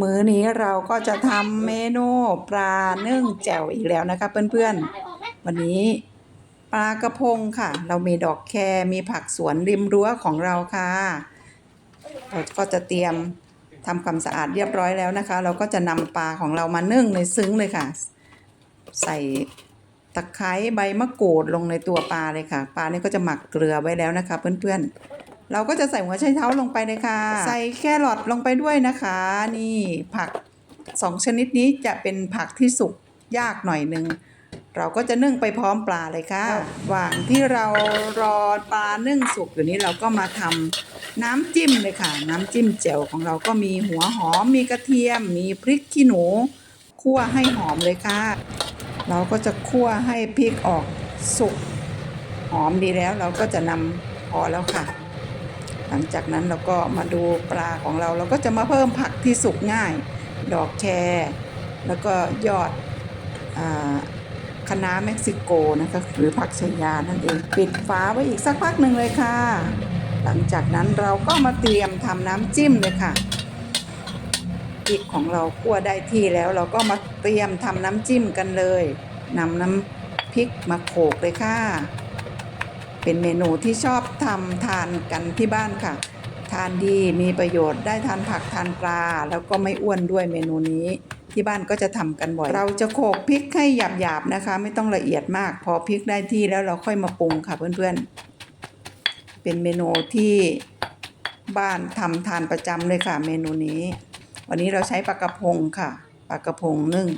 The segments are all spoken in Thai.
มื้อนี้เราก็จะทำเมนูปลานึ่งแจ่วอีกแล้วนะคะ เพื่อนๆ วันนี้ปลากระพงค่ะ เรามีดอกแครมีผักสวนริมรั้วของเราค่ะเราก็จะเตรียมทำความสะอาดเรียบร้อยแล้วนะคะ เราก็จะนำปลาของเรามานึ่งในซึ้งเลยค่ะ ใส่ตะไคร้ใบมะกรูดลงในตัวปลาเลยค่ะ ปลานี่ก็จะหมักเกลือไว้แล้วนะคะ เพื่อนๆ เราก็จะใส่หัวไชเท้าลงไปเลยค่ะ ใส่แครอทลงไปด้วยนะคะ นี่ผักสองชนิดนี้จะเป็นผักที่สุกยากหน่อยหนึงเราก็จะนึ่งไปพร้อมปลาเลยค่ะระหว่างที่เรารอปลานึ่งสุกอยู่นี้เราก็มาทำน้ำจิ้มเลยค่ะ น้ำจิ้มแจ่วของเราก็มีหัวหอม มีกระเทียม มีพริกขี้หนูคั่วให้หอมเลยค่ะ เราก็จะคั่วให้พริกออกสุกหอมดีแล้ว เราก็จะนำพอแล้วค่ะ หลังจากนั้นเราก็มาดูปลาของเรา เราก็จะมาเพิ่มผักที่สุกง่าย ดอกแครแล้วก็ยอดอาคะน้าเม็กซิโกนะคะหรือผักชายานั่นเอง ปิดฝาไว้อีกสักพักหนึ่งเลยค่ะ หลังจากนั้นเราก็มาเตรียมทำน้ำจิ้มเลยค่ะพริกของเราคั่วได้ที่แล้วเราก็มาเตรียมทำน้ำจิ้มกันเลยนำน้ำพริกมาโขลกเลยค่ะ เป็นเมนูที่ชอบทำทานกันที่บ้านค่ะ ทานดีมีประโยชน์ได้ทานผักทานปลา แล้วก็ไม่อ้วนด้วยเมนูนี้ที่บ้านก็จะทำกันบ่อย เราจะโขลกพริกให้หยาบๆนะคะ ไม่ต้องละเอียดมาก พอพริกได้ที่แล้วเราค่อยมาปรุงค่ะเพื่อนๆ เป็นเมนูที่บ้านทำทานประจำเลยค่ะ เมนูนี้ วันนี้เราใช้ปลากระพงค่ะปลากระพงนึ่ง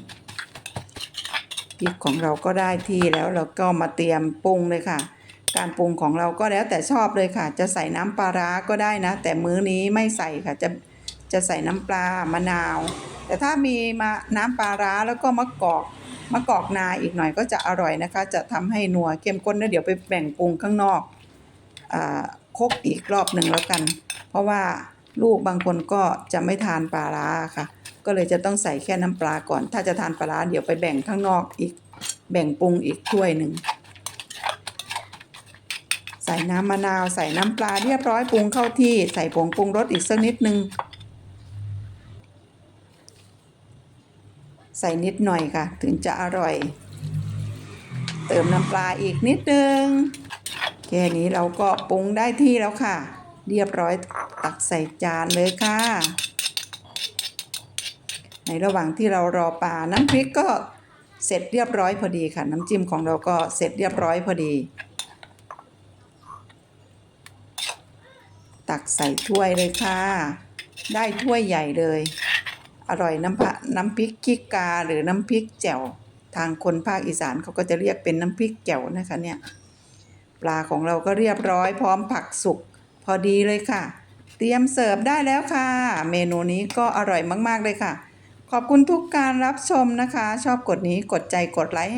พริกของเราก็ได้ที่แล้วเราก็มาเตรียมปรุงเลยค่ะ การปรุงของเราก็แล้วแต่ชอบเลยค่ะ จะใส่น้ำปลาร้าก็ได้นะ แต่มื้อนี้ไม่ใส่ค่ะจะจะใส่น้ำปลามะนาว แต่ถ้ามีมาน้ำปลาร้าแล้วก็มะกอกมะกอกนาอีกหน่อยก็จะอร่อยนะคะ จะทำให้นัวเข้มข้นแล้วเดี๋ยวไปแบ่งปรุงข้างนอกอ่าคกอีกรอบหนึ่งแล้วกัน เพราะว่าลูกบางคนก็จะไม่ทานปลาร้าค่ะ ก็เลยจะต้องใส่แค่น้ำปลาก่อน ถ้าจะทานปลาร้าเดี๋ยวไปแบ่งข้างนอกอีก แบ่งปรุงอีกถ้วยหนึ่ง ใส่น้ำมะนาวใส่น้ำปลาเรียบร้อยปรุงเข้าที่ใส่ผงปรุงรสอีกสักนิดนึง ใส่นิดหน่อยค่ะ ถึงจะอร่อย เติมน้ำปลาอีกนิดนึงแค่นี้เราก็ปรุงได้ที่แล้วค่ะ เรียบร้อยตักใส่จานเลยค่ะ ในระหว่างที่เรารอปลาน้ำพริกก็เสร็จเรียบร้อยพอดีค่ะ น้ำจิ้มของเราก็เสร็จเรียบร้อยพอดี ตักใส่ถ้วยเลยค่ะ ได้ถ้วยใหญ่เลย อร่อยน้ำพะน้ำพริกขี้กาหรือน้ำพริกแจ่วทางคนภาคอีสานเขาก็จะเรียกเป็นน้ำพริกแจ่วนะคะเนี่ยปลาของเราก็เรียบร้อยพร้อมผักสุก พอดีเลยค่ะ เตรียมเสิร์ฟได้แล้วค่ะ เมนูนี้ก็อร่อยมาก ๆ เลยค่ะ ขอบคุณทุกการรับชมนะคะ ชอบกดนี้กดใจกดไลค์ให้